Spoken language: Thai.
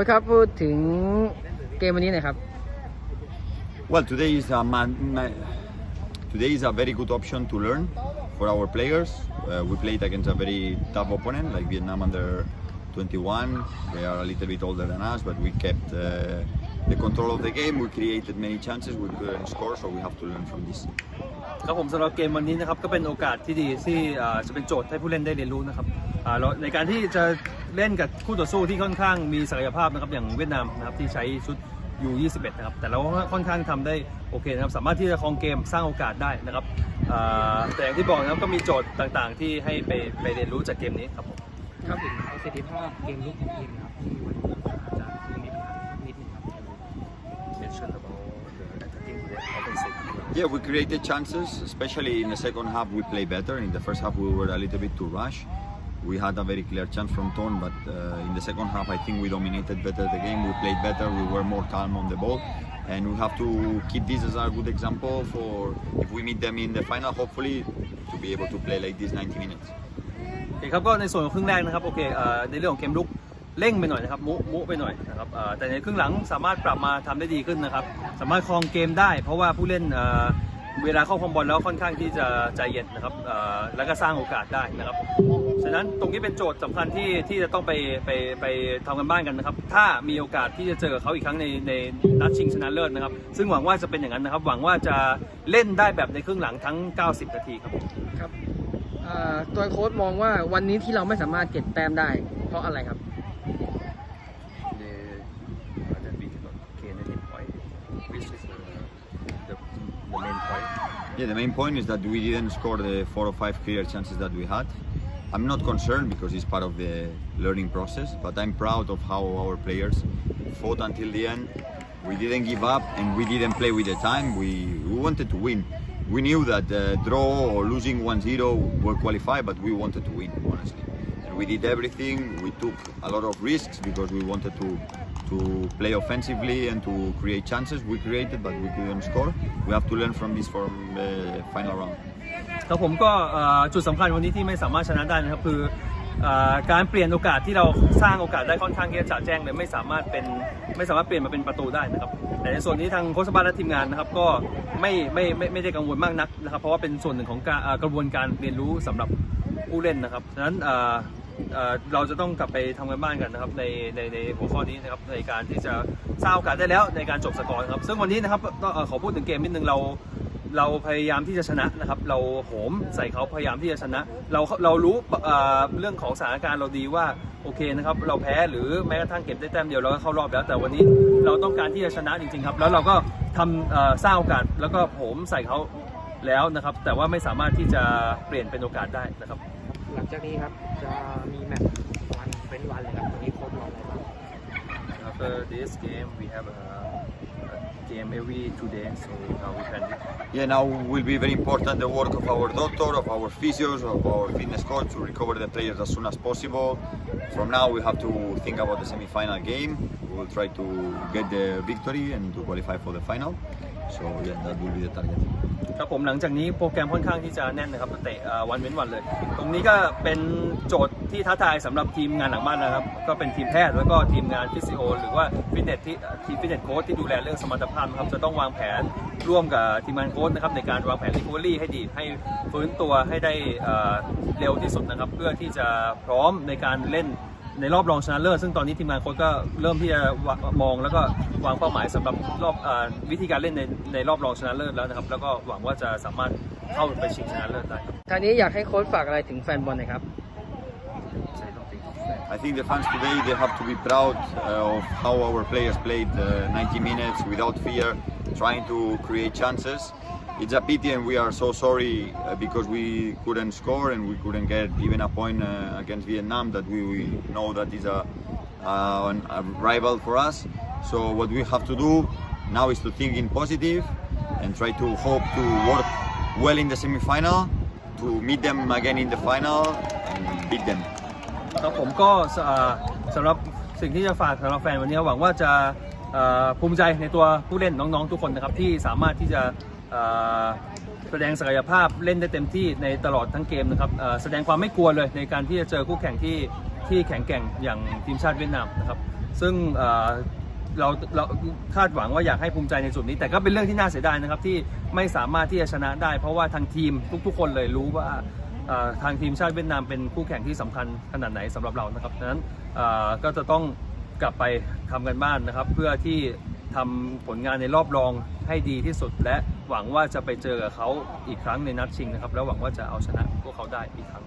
ค้ชครับพูดถึงเกมวันนี้หน่อยครับ Well, today is a man, ma- today is a very good option to learn for our players. Uh, we played against a very tough opponent like Vietnam under 21. They are a little bit older than us, but we kept uh, the control of the game. We created many chances. We couldn't score, so we have to learn from this. ครับผมสำหรับเกมวันนี้นะครับก็เป็นโอกาสที่ดีที่อ่าจะเป็นโจทย์ให้ผู้เล่นได้เรียนรู้นะครับอ่าแล้วในการที่จะ เล่นกับคู่ต่อสู้ที่ค่อนข้างมีศักยภาพนะครับอย่างเวียดนามนะครับที่ใช้ชุด U21 นะครับแต่เราก็ค่อนข้างทำได้โอเคนะครับสามารถที่จะครองเกมสร้างโอกาสได้นะครับแต่อย่างที่บอกนะครับก็มีโจทย์ต่างๆ ที่ให้ไปไปเรียนรู้จากเกมนี้ครับผมครับถึงประสิทธิภาพเกมลุกของทีมครับที่วันนี้อาจจะมีปัญหานิดนึงครับ mention about Yeah, we created chances, especially in the second half. We played better. In the first half, we were a little bit too rush. We had a very clear chance from Tone, but uh, in the second half, I think we dominated better the game. We played better. We were more calm on the ball, and we have to keep this as a good example for if we meet them in the final. Hopefully, to be able to play like this 90 minutes. โอเคครับก็ในส่วนของครึ่งแรกนะครับโอเคเอ่อในเรื่องของเกมลุกเร่งไปหน่อยนะครับมุมุไปหน่อยนะครับเอ่อแต่ในครึ่งหลังสามารถปรับมาทำได้ดีขึ้นนะครับ สามารถครองเกมได้ เพราะว่าผู้เล่น เวลาเข้าคองบอลแล้วค่อนข้างที่จะใจเย็นนะครับแล้วก็สร้างโอกาสได้นะครับ ฉะนั้นตรงนี้เป็นโจทย์สำคัญที่ที่จะต้องไปไปไปทำกันบ้านกันนะครับ ถ้ามีโอกาสที่จะเจอเขาอีกครั้งในในนัดชิงชนะเลิศนะครับ ซึ่งหวังว่าจะเป็นอย่างนั้นนะครับ หวังว่าจะเล่นได้แบบในครึ่งหลังทั้ง 90 นาทีครับครับตัวโค้ชมองว่าวันนี้ที่เราไม่สามารถเก็บแต้มได้เพราะอะไรครับ main point. Yeah, the main point is that we didn't score the four or five clear chances that we had. I'm not concerned because it's part of the learning process, but I'm proud of how our players fought until the end. We didn't give up and we didn't play with the time. We, we wanted to win. We knew that uh, draw or losing 1-0 were qualified, but we wanted to win, honestly. And we did everything. We took a lot of risks because we wanted to to play offensively and to create chances. We created, but we couldn't score. We have to learn from this from the final round. ครับผมก็จุดสำคัญวันนี้ที่ไม่สามารถชนะได้นะครับคือการเปลี่ยนโอกาสที่เราสร้างโอกาสได้ค่อนข้างที่จะจ่าแจ้งเลยไม่สามารถเป็นไม่สามารถเปลี่ยนมาเป็นประตูได้นะครับแต่ในส่วนนี้ทางโค้ชบ้านและทีมงานนะครับก็ไม่ไม่ไม่ไม่ได้กังวลมากนักนะครับเพราะว่าเป็นส่วนหนึ่งของกระบวนการเรียนรู้สำหรับผู้เล่นนะครับฉะนั้น เเราจะต้องกลับไปทำกันบ้านกันนะครับในในในหัวข้อนี้นะครับในการที่จะสร้างโอกาสได้แล้วในการจบสกอร์ครับ ซึ่งวันนี้นะครับต้องขอพูดถึงเกมนิดนึงเราเราพยายามที่จะชนะนะครับ เราโหมใส่เขาพยายามที่จะชนะ เราเรารู้เรื่องของสถานการณ์เราดีว่าโอเคนะครับ เราแพ้หรือแม้กระทั่งเก็บได้แต้มเดียวเราก็เข้ารอบแล้ว แต่วันนี้เราต้องการที่จะชนะจริงๆครับ แล้วเราก็ทำสร้างโอกาสแล้วก็โหมใส่เขาแล้วนะครับ แต่ว่าไม่สามารถที่จะเปลี่ยนเป็นโอกาสได้นะครับ หลังจากนี้ครับจะมีแมตช์วันเป็นวันเลยครับวันนี้โค้ชมองอะไรบ้าง After this game we have a, a game every two days so now we can Yeah, now will be very important the work of our doctor, of our physios, of our fitness coach to recover the players as soon as possible. From now, we have to think about the semi-final game. We will try to get the victory and to qualify for the final. So yeah, that will be the target. ครับผมหลังจากนี้โปรแกรมค่อนข้างที่จะแน่นนะครับเตะวันเว้นวันเลย ตรงนี้ก็เป็นโจทย์ที่ท้าทายสำหรับทีมงานหลังบ้านนะครับ ก็เป็นทีมแพทย์แล้วก็ทีมงานฟิสิโอหรือว่าฟิตเนสที่ทีมฟิตเนสโค้ชที่ดูแลเรื่องสมรรถภาพครับจะต้องวางแผนร่วมกับทีมงานโค้ชนะครับในการวางแผนรีค o เวอรี่ให้ดีให้ฟื้นตัวให้ได้เร็วที่สุดนะครับ เพื่อที่จะพร้อมในการเล่น ในรอบรองชนะเลิศซึ่งตอนนี้ทีมงานโค้ชก็เริ่มที่จะวางมองแล้วก็วางเป้าหมายสำหรับรอบเออวิธีการเล่นในในรอบรองชนะเลิศแล้วนะครับ แล้วก็หวังว่าจะสามารถเข้าไปชิงชนะเลิศได้ครับทางนี้อยากให้โค้ชฝากอะไรถึงแฟนบอลหน่อยครับ I think the fans today they have to be proud uh, of how our players played uh, 90 minutes without fear, trying to create chances. It's a pity and we are so sorry uh, because we couldn't score and we couldn't get even a point uh, against Vietnam that we, we know that is a, uh, an- a rival for us. So what we have to do now is to think in positive and try to hope to work well in the semi-final, to meet them again in the final and beat them. ครับผมก็สเอ่อสำหรับสิ่งที่จะฝากสำหรับแฟนวันนี้หวังว่าจะเอ่อภูมิใจในตัวผู้เล่นน้องๆทุกคนนะครับที่สามารถที่จะเอ่อ แสดงศักยภาพเล่นได้เต็มที่ในตลอดทั้งเกมนะครับแสดงความไม่กลัวเลยในการที่จะเจอคู่แข่งที่ที่แข็งแกร่งอย่างทีมชาติเวียดนามนะครับ ซึ่งเราเราคาดหวังว่าอยากให้ภูมิใจในจุดนี้ แต่ก็เป็นเรื่องที่น่าเสียดายนะครับที่ไม่สามารถที่จะชนะได้ เพราะว่าทางทีมทุก ๆ คนเลยรู้ว่าทางทีมชาติเวียดนามเป็นคู่แข่งที่สำคัญขนาดไหนสำหรับเรานะครับดังนั้นก็จะต้องกลับไปทำกันบ้านนะครับ เพื่อที่ทำผลงานในรอบรองให้ดีที่สุดและ หวังว่าจะไปเจอกับเขาอีกครั้งในนัดชิงนะครับ แล้วหวังว่าจะเอาชนะพวกเขาได้อีกครั้ง